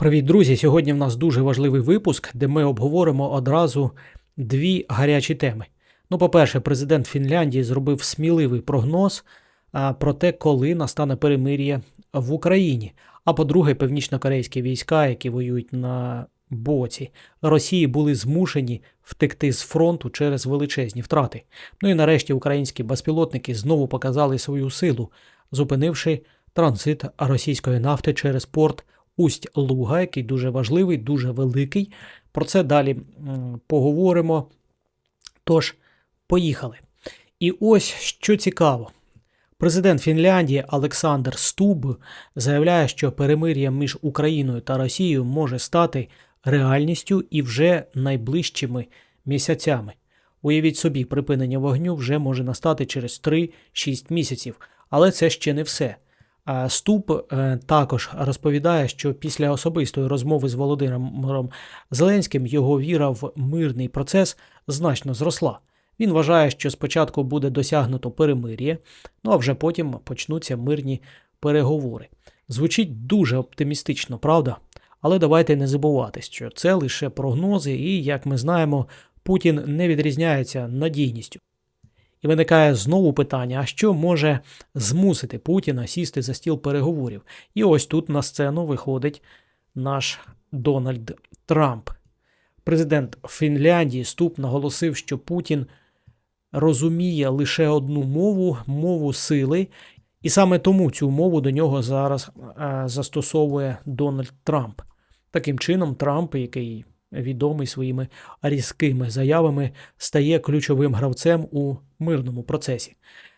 Привіт, друзі! Сьогодні в нас дуже важливий випуск, де ми обговоримо одразу дві гарячі теми. Ну, по-перше, президент Фінляндії зробив сміливий прогноз про те, коли настане перемир'я в Україні. А по-друге, північно-корейські війська, які воюють на боці Росії, були змушені втекти з фронту через величезні втрати. Ну і нарешті українські безпілотники знову показали свою силу, зупинивши транзит російської нафти через порт. Усть Луга, який дуже важливий, дуже великий. Про це далі поговоримо. Тож, поїхали. І ось що цікаво. Президент Фінляндії Олександр Стуб заявляє, що перемир'я між Україною та Росією може стати реальністю і вже найближчими місяцями. Уявіть собі, припинення вогню вже може настати через 3-6 місяців, але це ще не все. Ступ е, також розповідає, що після особистої розмови з Володимиром Зеленським його віра в мирний процес значно зросла. Він вважає, що спочатку буде досягнуто перемир'я, ну а вже потім почнуться мирні переговори. Звучить дуже оптимістично, правда? Але давайте не забувати, що це лише прогнози, і, як ми знаємо, Путін не відрізняється надійністю. І виникає знову питання: а що може змусити Путіна сісти за стіл переговорів? І ось тут на сцену виходить наш Дональд Трамп. Президент Фінляндії Ступ наголосив, що Путін розуміє лише одну мову мову сили, і саме тому цю мову до нього зараз е, застосовує Дональд Трамп. Таким чином, Трамп, який відомий своїми різкими заявами, стає ключовим гравцем у мирному процесі.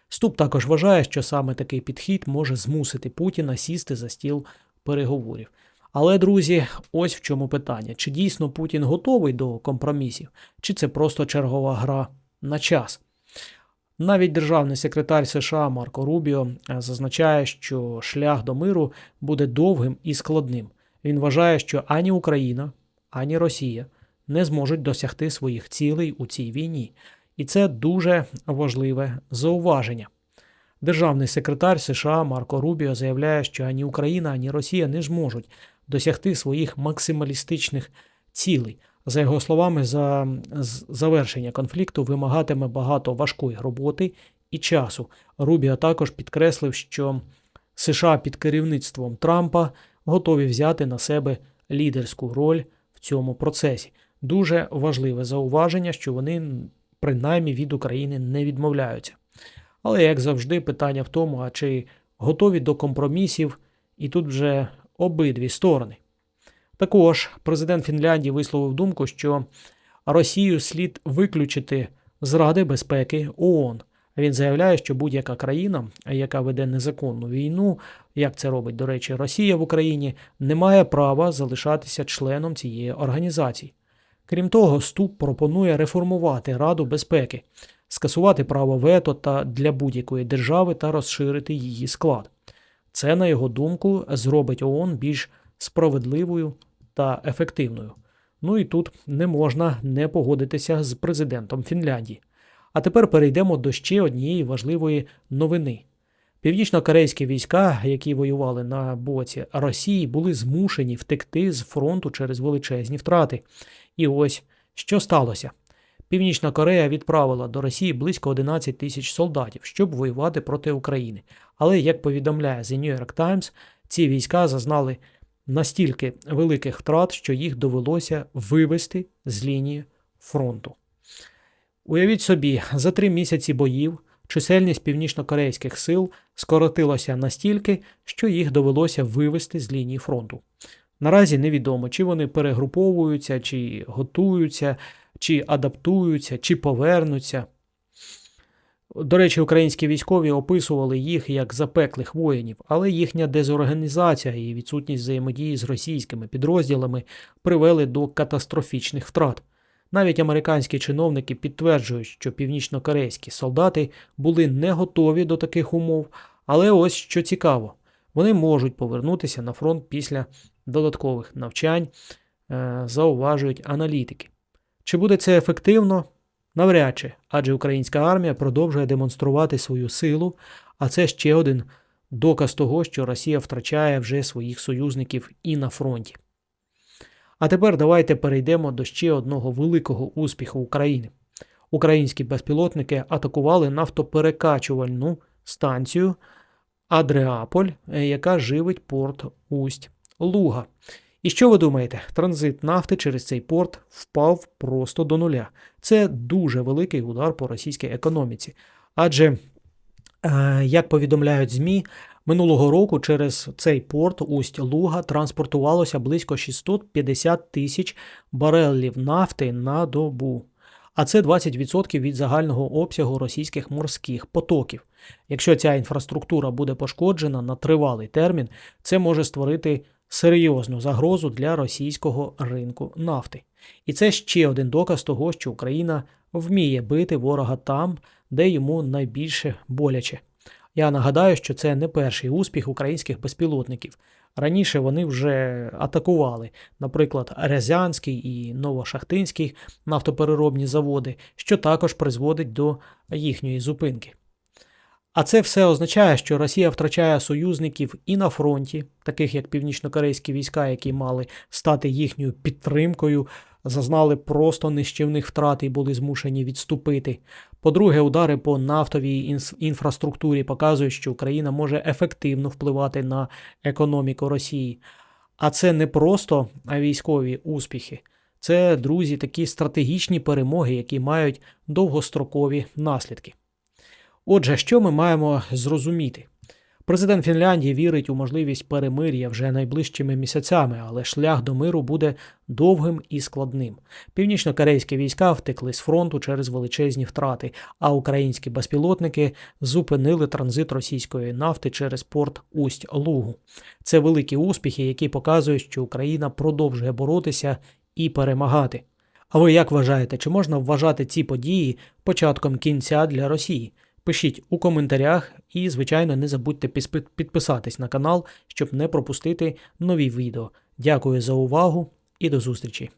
Ступ також вважає, що саме такий підхід може змусити Путіна сісти за стіл переговорів. Але, друзі, ось в чому питання: чи дійсно Путін готовий до компромісів, чи це просто чергова гра на час? Навіть державний секретар США Марко Рубіо зазначає, що шлях до миру буде довгим і складним. Він вважає, що ані Україна, ані Росія не зможуть досягти своїх цілей у цій війні. І це дуже важливе зауваження. Державний секретар США Марко Рубіо заявляє, що ані Україна, ані Росія не зможуть досягти своїх максималістичних цілей. За його словами, за завершення конфлікту вимагатиме багато важкої роботи і часу. Рубіо також підкреслив, що США під керівництвом Трампа готові взяти на себе лідерську роль цьому процесі. Дуже важливе зауваження, що вони принаймні від України не відмовляються. Але, як завжди, питання в тому, а чи готові до компромісів, і тут вже обидві сторони. Також президент Фінляндії висловив думку, що Росію слід виключити з Ради безпеки ООН. Він заявляє, що будь-яка країна, яка веде незаконну війну, як це робить, до речі, Росія в Україні, не має права залишатися членом цієї організації. Крім того, Ступ пропонує реформувати Раду безпеки, скасувати право вето та для будь-якої держави та розширити її склад. Це, на його думку, зробить ООН більш справедливою та ефективною. Ну і тут не можна не погодитися з президентом Фінляндії. А тепер перейдемо до ще однієї важливої новини. Північно-корейські війська, які воювали на боці Росії, були змушені втекти з фронту через величезні втрати. І ось що сталося. Північна Корея відправила до Росії близько 11 тисяч солдатів, щоб воювати проти України. Але, як повідомляє The New York Times, ці війська зазнали настільки великих втрат, що їх довелося вивести з лінії фронту. Уявіть собі, за три місяці боїв чисельність північно-корейських сил скоротилася настільки, що їх довелося вивести з лінії фронту. Наразі невідомо, чи вони перегруповуються, чи готуються, чи адаптуються, чи повернуться. До речі, українські військові описували їх як запеклих воїнів, але їхня дезорганізація і відсутність взаємодії з російськими підрозділами привели до катастрофічних втрат. Навіть американські чиновники підтверджують, що північно-корейські солдати були не готові до таких умов, але ось що цікаво, вони можуть повернутися на фронт після додаткових навчань, е, зауважують аналітики. Чи буде це ефективно? Навряд чи, адже українська армія продовжує демонструвати свою силу, а це ще один доказ того, що Росія втрачає вже своїх союзників і на фронті. А тепер давайте перейдемо до ще одного великого успіху України. Українські безпілотники атакували нафтоперекачувальну станцію Адреаполь, е, яка живить порт Усть Луга. І що ви думаєте? Транзит нафти через цей порт впав просто до нуля. Це дуже великий удар по російській економіці. Адже, е, як повідомляють ЗМІ, минулого року через цей порт Усть Луга транспортувалося близько 650 тисяч барелів нафти на добу. А це 20% від загального обсягу російських морських потоків. Якщо ця інфраструктура буде пошкоджена на тривалий термін, це може створити серйозну загрозу для російського ринку нафти. І це ще один доказ того, що Україна вміє бити ворога там, де йому найбільше боляче. Я нагадаю, що це не перший успіх українських безпілотників. Раніше вони вже атакували, наприклад, Рязанський і Новошахтинський нафтопереробні заводи, що також призводить до їхньої зупинки. А це все означає, що Росія втрачає союзників і на фронті, таких як північнокорейські війська, які мали стати їхньою підтримкою, зазнали просто нищівних втрат і були змушені відступити. По-друге, удари по нафтовій інфраструктурі показують, що Україна може ефективно впливати на економіку Росії. А це не просто військові успіхи, це, друзі, такі стратегічні перемоги, які мають довгострокові наслідки. Отже, що ми маємо зрозуміти? Президент Фінляндії вірить у можливість перемир'я вже найближчими місяцями, але шлях до миру буде довгим і складним. Північно-корейські війська втекли з фронту через величезні втрати, а українські безпілотники зупинили транзит російської нафти через порт Усть Лугу. Це великі успіхи, які показують, що Україна продовжує боротися і перемагати. А ви як вважаєте, чи можна вважати ці події початком кінця для Росії? Пишіть у коментарях і, звичайно, не забудьте підписатись на канал, щоб не пропустити нові відео. Дякую за увагу і до зустрічі!